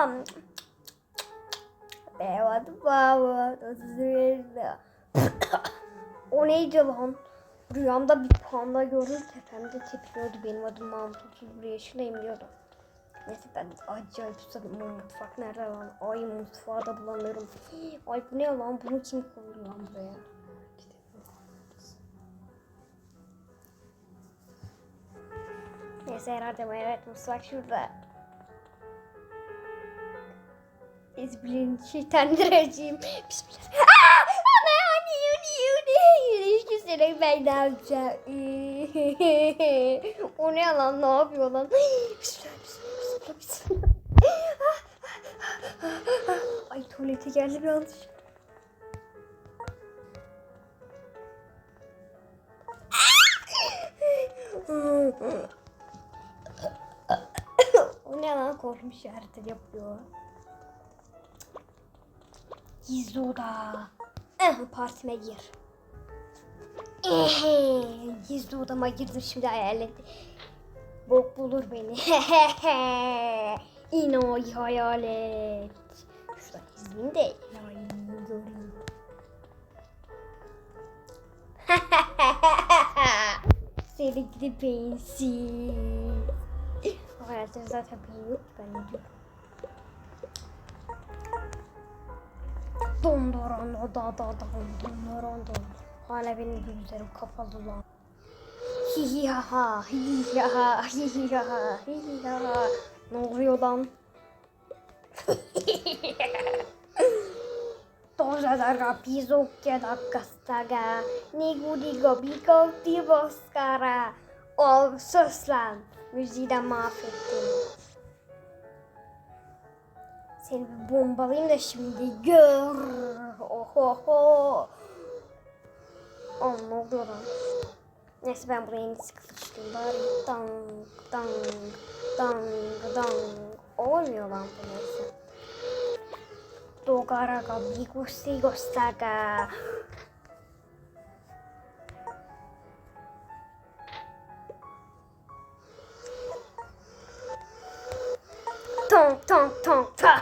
Ham. Bevat baba. O neydi lan? Rüyamda bir panda gördüm tepemde tepiyordu. Benim adım Mahmut 31 yaşındayım diyordu. Neyse ben acayip susadım. Mutfak nerede lan? Ay mutfağı da bulamıyorum. Ay bu ne lan? Bunu kim koydu lan buraya? Neyse herhalde evet mutfak şurada. Bismillahirrahmanirrahim. Bismillah. Aa! Ana hani yuni. Hiç güzel ben ne yapacağım? o ne lan ne yapıyor lan? Bismillah bismillah bismillah. Ay tuvalete geldi bir yanlış. o ne lan korkmuş işareti yapıyor. Gizli oda. Eh, partime gir. Ehe, gizli odama girdim şimdi hayalet. Bok bulur beni. İnoy hayalet. Şuradan izleyeyim de layını göreyim. Seni gidip. Hayaletler zaten beyin yok ben ne Dondoran da da da da dondoran. Hala benim gözlerim kapalı lan. Hi hi ha ha hi hi ha ha hi hi ha ha hi hi ha. Ne oluyor lan? Cosa da rapizo che da castaga, nigu digo bigo di boskara. O sus lan, müziği de mahvettim. Seni bir bombalayayım da şimdi gör. Ohoho. Oh ne oluyor lan? Neyse ben buraya en iyisi kılıçlayayım bari. Dang dang dang dang. Olmuyor lan bu neyse. Dogara ga bigusti gostaga.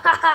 ha ha